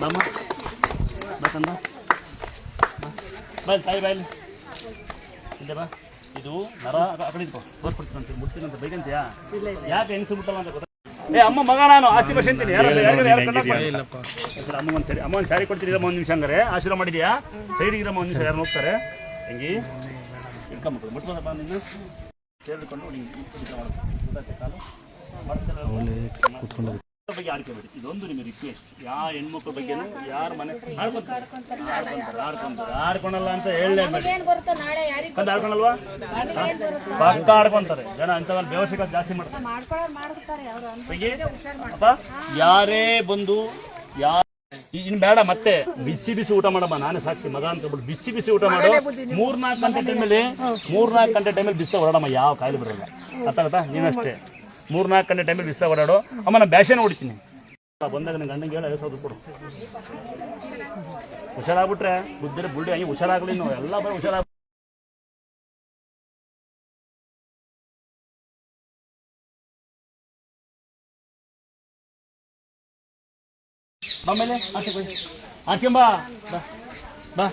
ಬಾಮ್ಮ ಬಾಕಂದ ಬಾಯ್ ತಾಯಿ ಬಾಯ್ ಇಲ್ಲೇ ಬಾ. ಇದು ನರ ಆ- ಆ ಕಡೆ ಇದ್ಕೋ ತೋರ್ಸ್ಕೊಡ್ತೀನಂತೆ ಮುಡ್ತೀನಂತ ಬೈಕಂತೀಯಾ? ಯಾಕೆ ಹೆಂಗ್ ಬಿಡಲ್ಲ ಅಂತ ಏ ಅಮ್ಮ ಮಗ ನಾನು ಆಸ್ತಿ ವರ್ಷ ಅಂತೀನಿ. ಸರಿ, ಅಮ್ಮ ಒಂದು ಸರಿ ಅಮ್ಮ ಒಂದು ಸ್ಯಾರಿ ಕೊಡ್ತೀನಿ ಇರಮ್ಮ ಒಂದು ನಿಮಿಷ ಹಂಗಾರೆ. ಆಶೀರ್ವಾದ ಮಾಡಿದ್ಯಾ? ಸೈಡಿಗೆ ಇರಮ್ಮ ಒಂದು ನಿಮಿಷ ಯಾರು ಹೋಗ್ತಾರೆ ಹೆಂಗಿ? ಇಟ್ಕೊಂಬಿಟ್ಟು ಮುಟ್ಬೋದಪ್ಪ ನಿನ್ನ ಸೇರಿಕೊಂಡು ಕಾಲು. ಮಾಡ್ತಾರೆ ಬಗ್ಗೆ ಬಿಡಿ ಇದೊಂದು ನಿಮ್ಮ ರಿಕ್ವೆಸ್ಟ್ ಯಾವ ಹೆಣ್ಮಕ್ಳ ಬಗ್ಗೆ ಯಾರ ಮನೆ ಆಡ್ಕೊಂತಾರೆ. ಆಡ್ಕೊಳಲ್ಲ ಅಂತ ಹೇಳಲೇಬೇಡಿ ಕಂದ ಬರುತ್ತೋ ನಾಳೆ ಯಾರಿಗ್ ಕಂಡು ಆಡ್ಕೊಳಲ್ವಾ? ಪಕ್ಕ ಆಡ್ಕೊಂತಾರೆ. ಜನ ಅಂಥವ್ರು ಬೇವಸಿಕ ಜಾಸ್ತಿ ಮಾಡ್ತಾರೆ. ಯಾರೇ ಬಂದು ಯಾರ ಇನ್ನು ಬೇಡ ಮತ್ತೆ. ಬಿಸಿ ಬಿಸಿ ಊಟ ಮಾಡಮ್ಮ. ನಾನೇ ಸಾಕ್ಷಿ. ಮಗ ಅಂತ ಹೇಳ್ಬಿಟ್ಟು ಬಿಸಿ ಬಿಸಿ ಊಟ ಮಾಡು. ಮೂರ್ನಾಲ್ಕು ಗಂಟೆ ಟೈಮಲ್ಲಿ ಮೂರ್ನಾಲ್ಕು ಗಂಟೆ ಟೈಮಲ್ಲಿ ಬಿಸಿ ಹೊರಡಮ್ಮ. ಯಾವ ಕಾಯಿಲೆ ಬರಲ್ಲ. ಅರ್ಥ ನೀನಷ್ಟೇ. ಮೂರ್ನಾಲ್ಕು ಗಂಟೆ ಟೈಮಲ್ಲಿ ಬಿಸಿಲ ಓಡಾಡು. ಅಮ್ಮ ನಾನು ಬ್ಯಾಶೆನ ಹೊಡಿತೀನಿ. ಬಂದಾಗ ನನ್ನ ಗಂಡಂಗೆ ಹೇಳಿ ಐದು ಸಾವಿರ ಕೊಡು. ಹುಷಾರಾಗ್ಬಿಟ್ರೆ ಬುದ್ಧಿರ ಬುಡ್ಡಿ ಹಂಗೆ ಹುಷಾರಾಗ್ಲಿ ನಾವು ಎಲ್ಲ ಬರೀ ಹುಷಾರಾಗ ಆಮೇಲೆ ಹೋಗಿ ಬಾ. ಬಾ.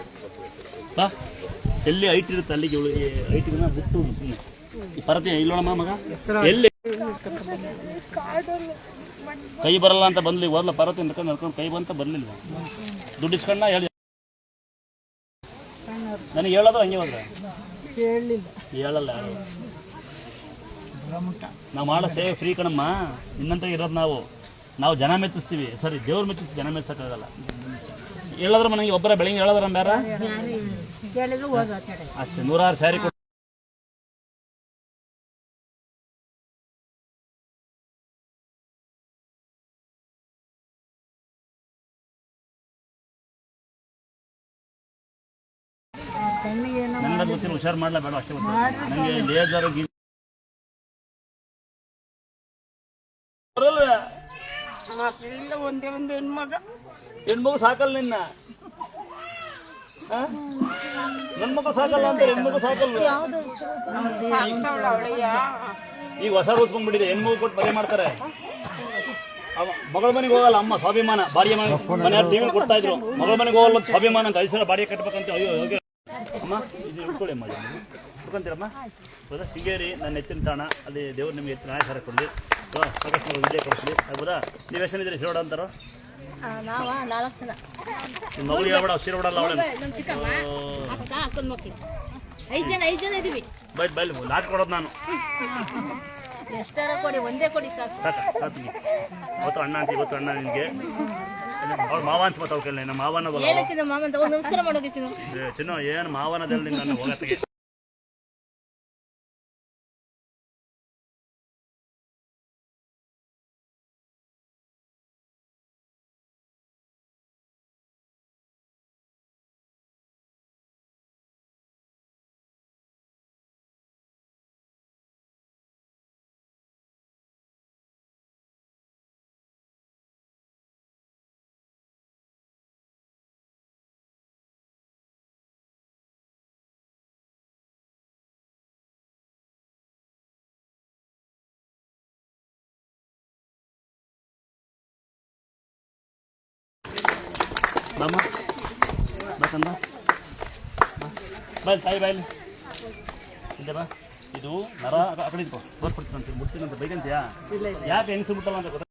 ಬಾ. ಎಲ್ಲಿ ಐಟ್ ಇರುತ್ತೆ ಅಲ್ಲಿಗೆ ಹೈಟಿನ ಬಿಟ್ಟು ಈ ಪರತೆ ಇಲ್ಲೋಣಮ್ಮ ಮಗ? ಎಲ್ಲಿ ಕೈ ಬರಲ್ಲ ಅಂತ ಬಂದ್ಲಿ ಓದ್ಲ ಪರ್ವತ ನಡ್ಕೊಂಡು ನಡ್ಕೊಂಡು ಕೈ ಬಂತ ಬರ್ಲಿಲ್ವ? ದುಡ್ಡು ಇಸ್ಕೊಂಡ ಹೇಳಿ. ನನಗೆ ಹೇಳೋದು ಹಂಗೆ ಹೋದ್ರೆ? ಹೇಳಲ್ಲ ಯಾರು? ನಾವು ಮಾಡೋ ಸೇವೆ ಫ್ರೀ ಕಣಮ್ಮ. ನಿನ್ನಂತ ಇರೋದು ನಾವು. ನಾವು ಜನ ಮೆಚ್ಚಿಸ್ತೀವಿ. ಸರಿ ದೇವ್ರು ಮೆಚ್ಚಿಸ್ತೀವಿ ಜನ ಮೆಚ್ಚಕ್ಕಾಗಲ್ಲ ಹೇಳಿದ್ರೆ ಮನೆಗೆ ಒಬ್ಬರ ಬೆಳಗ್ಗೆ ಹೇಳಿದ್ರ ಬೇರೆ ಅಷ್ಟೇ ನೂರಾರು ಸ್ಯಾರಿ ಕೊಟ್ಟು ಕಣ್ಣಿಗೆ ಏನೋ ನನಗೆ ಗೊತ್ತಿಲ್ಲ ಹುಷಾರು ಮಾಡ್ಲಾ ಬೇಡ ಅಷ್ಟೇ ಗೊತ್ತಿಲ್ಲ. ನನಗೆ ಲೇಜರ್ ಗಿ ಬರಲ್ವೇ ಇಲ್ಲ ಒಂದೇ ಒಂದು ಹೆಣ್ಮಗ. ಹೆಣ್ಮಗು ಸಾಕಲ್ಲ ನಿನ್ನ? ಆ? ನನ್ ಮಗು ಸಾಕಲ್ಲ ಅಂತ ಹೆಣ್ಮಗು ಸಾಕಲ್ ಈಗ ಹೊಸ ರೂಸ್ಕೊಂಡ್ಬಿಟ್ಟಿದೆ ಹೆಣ್ಮಗು ಕೊಟ್ಟು ಮದುವೆ ಮಾಡ್ತಾರೆ. ಅವ ಮಗಳ ಮನೆಗೆ ಹೋಗಲ್ಲ ಅಮ್ಮ ಸ್ವಾಭಿಮಾನ ಬಾಡಿಗೆ ಮನೆ ಮನೆ ಟಿವಿ ಕೊಡ್ತಾ ಇದ್ರು. ಮಗಳ ಮನೆಗೆ ಹೋಗಲ್ಲ ಅಂತ ಸ್ವಾಭಿಮಾನ ಅಂತ ಐದು ಬಾಡಿಗೆ ಕಟ್ಬೇಕಂತ ಅಯ್ಯೋ ಹೋಗಿ ಅಮ್ಮ? ಇದು ಉಳ್ಕೊಳ್ಳಿ ಅಮ್ಮ ಇದನ್ನು. ಇಟ್ಕೊಂತೀರಮ್ಮ ಹೌದಾ? ಸಿಂಗೇರಿ ನನ್ನ ಹೆಚ್ಚಿನ ತಾಣ. ಅಲ್ಲಿ ದೇವ್ರು ನಿಮಗೆ ಹೆಚ್ಚಿನ ಆಚಾರ ಕೊಡಲಿ. ಸಾಕಷ್ಟು ವಿದ್ಯೆ ಕೊಡಿಸಲಿ. ಹೌದಾ? ನೀವು ಎಷ್ಟು ಇದ್ದೀರಿ? ಶಿರೋಡ ಅಂತಾರೋ? ನಾವ ನಾಲ್ಕು ಜನ. ನಿಮ್ಮ ಮಗಳು ಹೇಳ್ಬೇಡ ಶಿರೋಡಲ್ಲ ಅವಳೆ ಐದು ಜನ ಐದು ಜನ ಇದೀವಿ. ಬೈ ಬೈ ಲಾಟ್ ಕೊಡೋದು ನಾನು. ಎಷ್ಟಾರ ಕೊಡಿ ಒಂದೇ ಕೊಡಿ ಸಾಕು. ಸಾಕು ಸಾಕು. ಇವತ್ತು ಅಣ್ಣ ಅಂತ ಇವತ್ತು ಅಣ್ಣ ನಿನಗೆ. ಅವ್ಳು ಮಾವ ಅಂತ ಮಾವನ ಕೇಳಿ ನಮ್ಮ ಮಾವನ ಬಲ್ಲ ಏನು ಚಿನ್ನ ಮಾಮ ಅಂತ? ಒಂದು ನಮಸ್ಕಾರ ಮಾಡೋಕೆ ಚಿನ್ನು. ಏನು ಮಾವನದಲ್ಲಿ ನನ್ನ ಹೋಗತ್ತಿಗೆ. ಬಾಮ್ಮ ಬಾಕಂದ ಬಾಯ್ ತಾಯಿ ಬಾಯಲ್ಲಿ ಇದೆ ಬಾ ಇದು ನರ ಆ ಬರ್ಕೊಡ್ತೀನಂತೆ ಮುಡ್ತೀನಂತೆ ಬೈಕಂತೀಯಾ ಯಾಕೆ ಹೆಂಗ್ಸಿ ಮುಟ್ಟಲ್ಲ ಅಂತ ಗೊತ್ತಾ